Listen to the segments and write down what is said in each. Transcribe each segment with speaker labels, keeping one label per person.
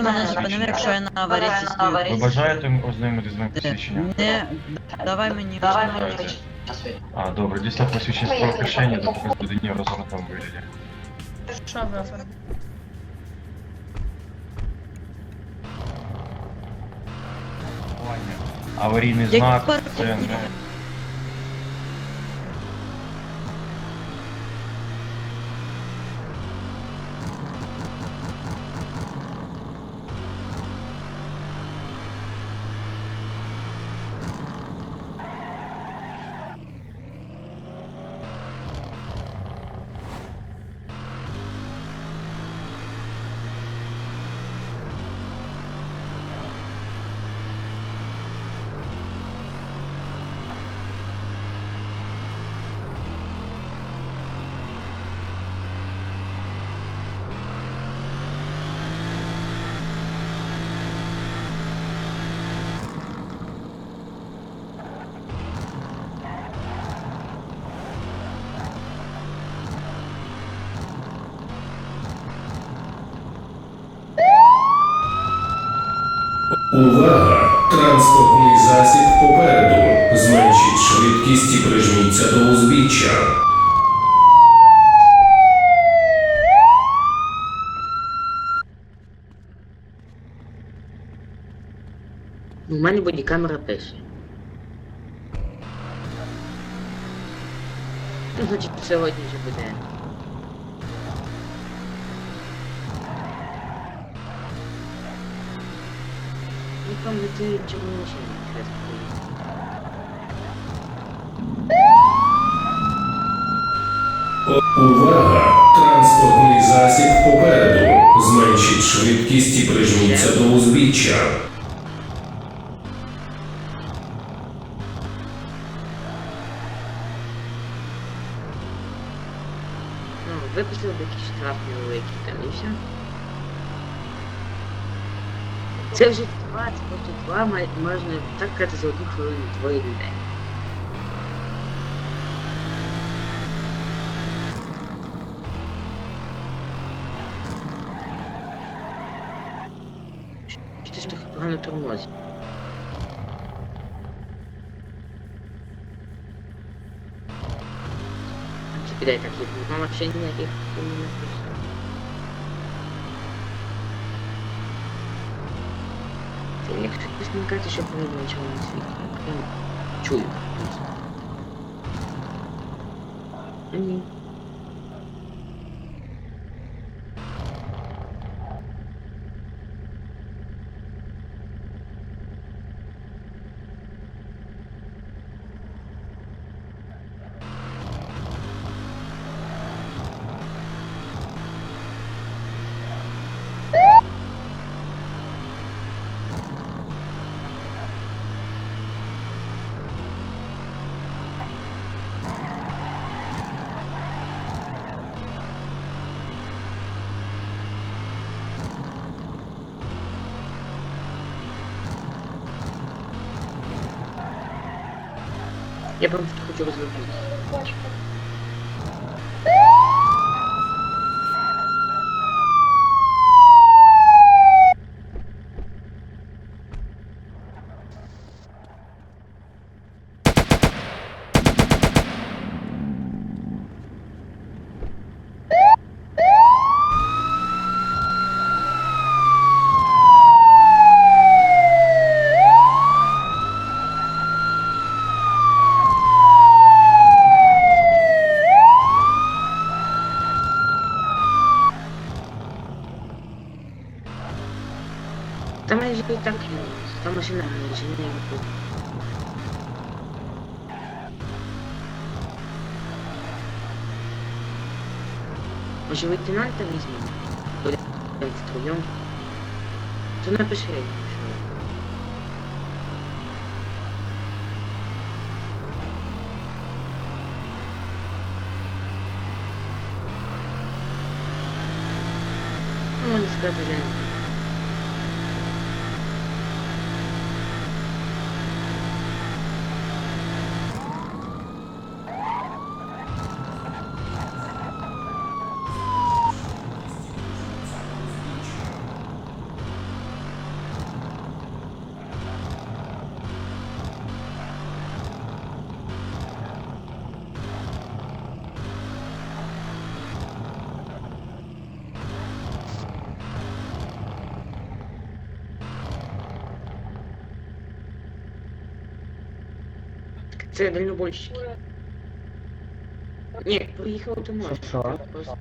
Speaker 1: мене зупинив, якщо я на аварійці стою.
Speaker 2: Ви бажаєте ознайомитися з моїм посвідченням?
Speaker 1: Не, давай мені
Speaker 3: Давай
Speaker 1: вже
Speaker 3: мені.
Speaker 2: А, добре, дістав посвідчення правопорушення, допомогу з людині в розгорнутому вигляді.
Speaker 4: Що ви оформили?
Speaker 2: Аварійний знак, це не...
Speaker 5: Увага! Транспортний засіб попереду. Зменшіть швидкість і прижміться до узбіччя.
Speaker 6: У мене бодікамера теж. Ну, значить, сьогодні вже буде. Летить червоні машини, якраз.
Speaker 5: Увага! Транспортний засіб попереду. Зменшіть швидкість і прижміться до узбіччя.
Speaker 6: Ну, випустили б якісь штраф невеликий там і все. Це вже два, це просто два, май- можна так казати за одну хвилину двоє людей. Чи ти ж трохи погано тормозить? Чи піде так, як на машині ніяких не написано. Якщо хтось посмотреть каже, що повинно нічого не світло. Я чую. А Ні. Я просто хочу розвернутися. Є. Та машина майже не виходить. Може лейтенанта візьмемо? Будемо втроєм. То напиши. Ну, не знаю. Це дальнобойщики. Ні, проїхав ти можеш.
Speaker 3: Що?
Speaker 6: Просто-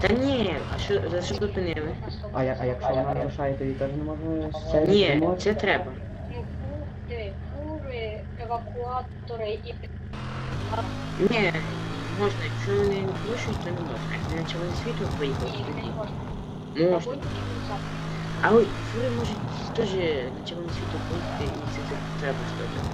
Speaker 6: Та ні, а що, за що зупинили?
Speaker 3: А, я, а якщо вона нарушає, тоді теж не можна ще
Speaker 6: Ні,
Speaker 3: не
Speaker 6: це треба.
Speaker 7: Фури, фури, евакуатори і
Speaker 6: Ні, можна, якщо вони не порушують, то не можна. Як на червоне світло поїхав,
Speaker 7: не можна.
Speaker 6: Але фури можуть теж на червоне світло поїхати і це, треба стояти.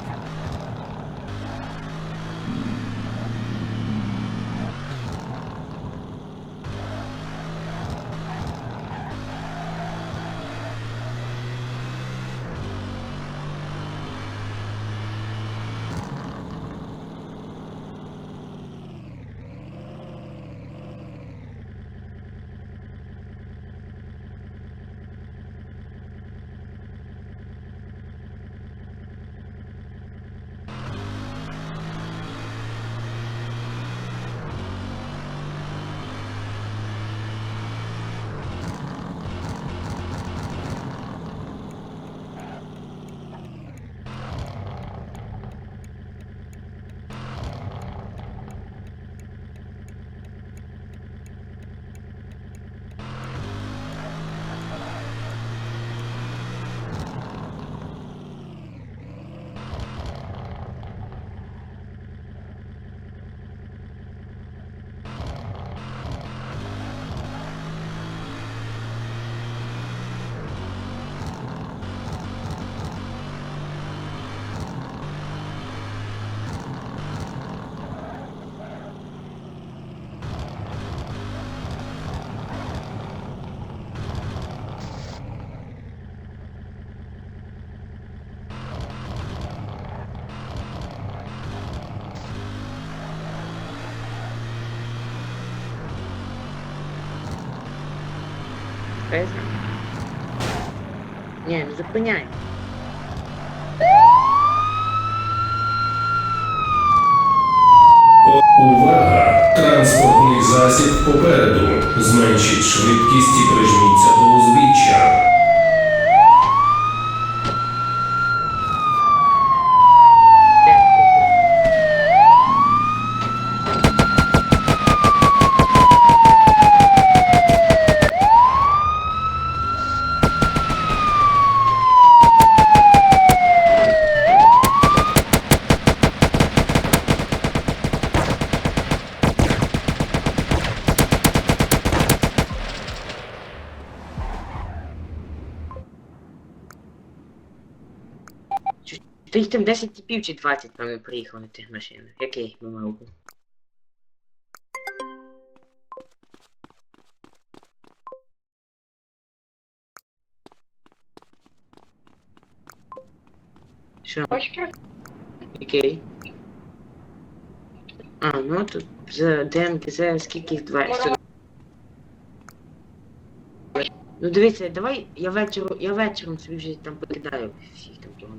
Speaker 6: Без. Ні, не зупиняй.
Speaker 5: Увага! Транспортний засіб попереду. Зменшіть швидкість і прижміться до узбіччя.
Speaker 6: То їх там 10 типів чи 20 там не приїхало на тих машинах. Який би мав був? Що? Який? А, ну тут за ДМКЗ скільки їх 20. Ну дивіться, давай я вечором, я вечором собі вже там покидаю всіх там того.